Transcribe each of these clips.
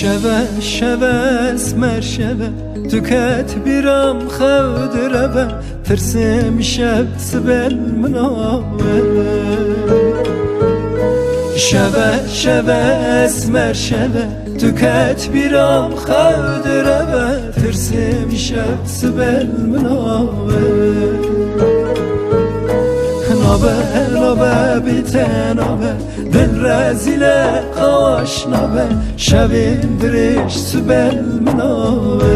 Şeves şeves merşeve Tüket biram xevdirebe Tirsim şeb sibel münavere Şeves şeves merşeve Tüket biram xevdirebe Tirsim şeb sibel münavere nabe nabe bite nabe Din rezile kavaş nabe Şevin diriş sübel mi nabe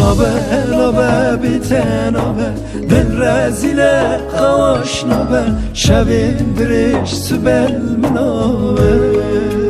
Nabe nabe bite nabe Din rezile kavaş nabe Şevin diriş sübel mi nabe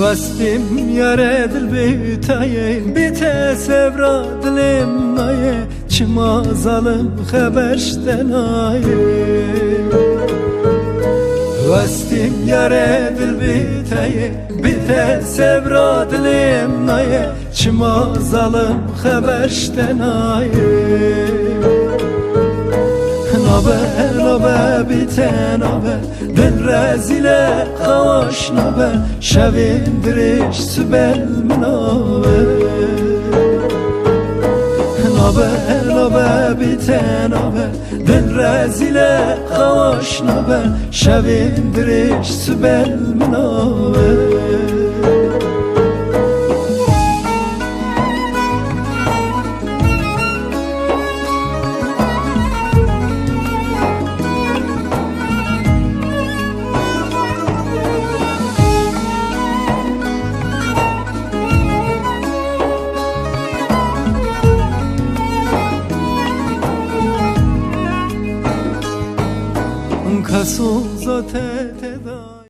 Vastim yare dil bitaye Bite sevra dilim naye Çima zalim haberşten aye Vastim yare dil bitaye Bite sevra dilim naye Çima zalim haberşten aye نابه نابه بیتن نابه دل رزیله قاش نابه شوین درش سبل منابه نابه نابه بیتن نابه دل رزیله قاش نابه شوین درش سبل منابه Nasıl zaten tedavi